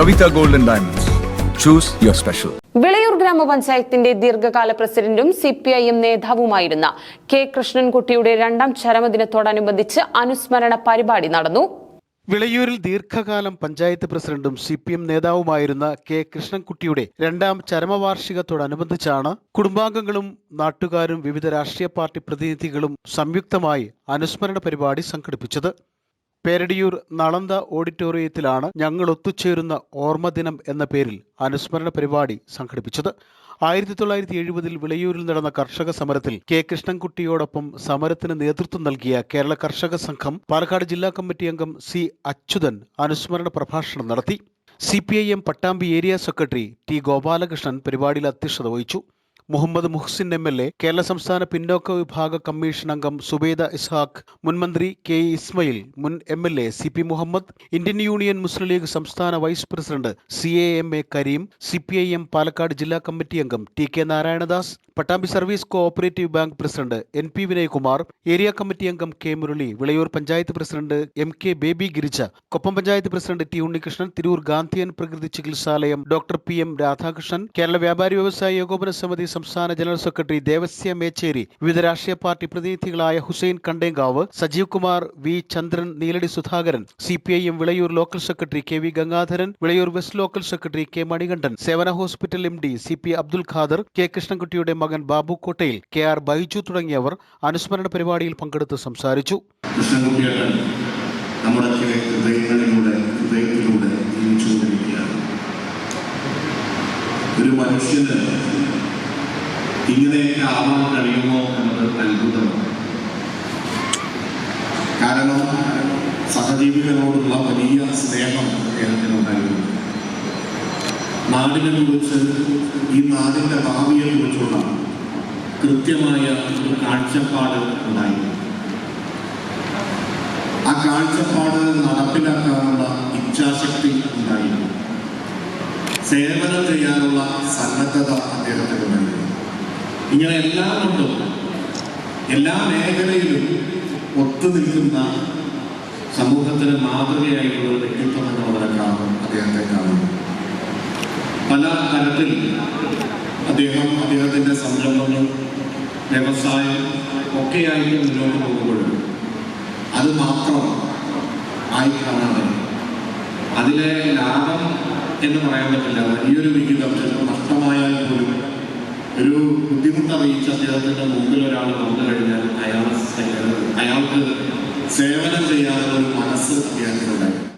Kavita golden diamonds Diamonds. Choose your special. Vilayur ഗ്രാമപഞ്ചായത്തിന്റെ ദീർഘകാല പ്രസിഡന്റും സി പി ഐ എം നേതാവുമായിരുന്ന കെ കൃഷ്ണൻകുട്ടിയുടെ രണ്ടാം ചരമദിനത്തോടനുബന്ധിച്ച് അനുസ്മരണ പരിപാടി നടന്നു വിളയൂരിൽ ദീർഘകാലം പഞ്ചായത്ത് പ്രസിഡന്റും സി പി എം നേതാവുമായിരുന്ന കെ കൃഷ്ണൻകുട്ടിയുടെ രണ്ടാം ചരമവാർഷികത്തോടനുബന്ധിച്ചാണ് കുടുംബാംഗങ്ങളും നാട്ടുകാരും വിവിധ രാഷ്ട്രീയ പാർട്ടി പ്രതിനിധികളും സംയുക്തമായി അനുസ്മരണ പരിപാടി സംഘടിപ്പിച്ചത് പേരടിയൂർ നളന്ത ഓഡിറ്റോറിയത്തിലാണ് ഞങ്ങൾ ഒത്തുചേരുന്ന ഓർമ്മദിനം എന്ന പേരിൽ അനുസ്മരണ പരിപാടി സംഘടിപ്പിച്ചത്. ആയിരത്തി തൊള്ളായിരത്തി എഴുപതിൽ വിളയൂരിൽ നടന്ന കർഷക സമരത്തിൽ കെ കൃഷ്ണൻകുട്ടിയോടൊപ്പം സമരത്തിന് നേതൃത്വം നൽകിയ കേരള കർഷക സംഘം പാലക്കാട് ജില്ലാ കമ്മിറ്റി അംഗം സി അച്യുതൻ അനുസ്മരണ പ്രഭാഷണം നടത്തി. C P I M Pattambi area secretary T Gopalakrishnan പരിപാടിയിൽ അധ്യക്ഷത വഹിച്ചു. Muhammad Muhsin M L A Kerala സംസ്ഥാന പിന്നോക്ക വിഭാഗ കമ്മീഷൻ അംഗം സുബേദ ഇസ്ഹാഖ് മുൻമന്ത്രി കെ ഇസ്മയിൽ മുൻ M L A C P Muhammad Indian union Muslim league സംസ്ഥാന vice president C A M A Kareem C P I M Palakkad ജില്ലാ കമ്മിറ്റി അംഗം T K Narayanadas Pattambi service cooperative bank president N P Vinayakumar area committee അംഗം K Murali Vilayoor panchayat president M K Baby Girija Koppam panchayat president T Unnikrishnan Tirur Gandhian പ്രകൃതി ചികിത്സാലയം doctor P M Radhakrishnan Kerala വ്യാപാരി വ്യവസായ ഏകോപന സമിതി സംസ്ഥാന general secretary Devasya Mecheri വിവിധ രാഷ്ട്രീയ party പ്രതിനിധികളായ Hussain Kandenkavu Sajeev Kumar V Chandran Neeladi Sudhakaran C P I M Vilayoor local secretary K V Gangadharan Vilayoor west local secretary K Manikandan Sevana hospital M D C P Abdul Khader K കൃഷ്ണൻകുട്ടിയുടെ മകൻ ബാബു കോട്ടയിൽ K R Baiju തുടങ്ങിയവർ അനുസ്മരണ പരിപാടിയിൽ പങ്കെടുത്ത് സംസാരിച്ചു. നമ്മുടെ ഒരു മനുഷ്യന് ഇങ്ങനെയൊക്കെ ആവാൻ കഴിയുമോ എന്നത് അത്ഭുതമാണ് കാരണം സഹജീവികളോടുള്ള വലിയ സ്നേഹം അദ്ദേഹത്തിനുണ്ടായിരുന്നു. നാടിനെ കുറിച്ച് ഈ നാടിന്റെ ഭാവിയെ കുറിച്ചുള്ള കൃത്യമായ ഒരു കാഴ്ചപ്പാട് ഉണ്ടായിരുന്നു. ആ കാഴ്ചപ്പാട് നടപ്പിലാക്കാനുള്ള ഇച്ഛാശക്തി ഉണ്ടായിരുന്നു. സേവനം ചെയ്യാനുള്ള സന്നദ്ധത അദ്ദേഹത്തിനുണ്ടായിരുന്നു. ഇങ്ങനെ എല്ലാം കൊണ്ടും എല്ലാ മേഖലയിലും ഒത്തു നിൽക്കുന്ന സമൂഹത്തിന് മാതൃകയായിട്ടുള്ള വ്യക്തിത്വം എന്ന് വളരെ കാണും അദ്ദേഹത്തെ കാണും പല തരത്തിൽ അദ്ദേഹം അദ്ദേഹത്തിന്റെ സംരംഭങ്ങൾ വ്യവസായം ഒക്കെയായിട്ട് മുന്നോട്ട് പോകുമ്പോഴും അത് മാത്രം ആയി കാണാതെ അതിലെ ലാഭം എന്ന് പറയാൻ പറ്റില്ല. വലിയൊരു വിഹിതം ചിലപ്പോൾ ബുദ്ധിമുട്ട് അദ്ദേഹത്തിന്റെ മുമ്പിൽ ഒരാൾ വന്നു കഴിഞ്ഞാൽ അയാൾ അയാൾക്ക് സേവനം ചെയ്യാനുള്ള ഒരു മനസ്സ് അദ്ദേഹത്തിനുണ്ടായിരുന്നു.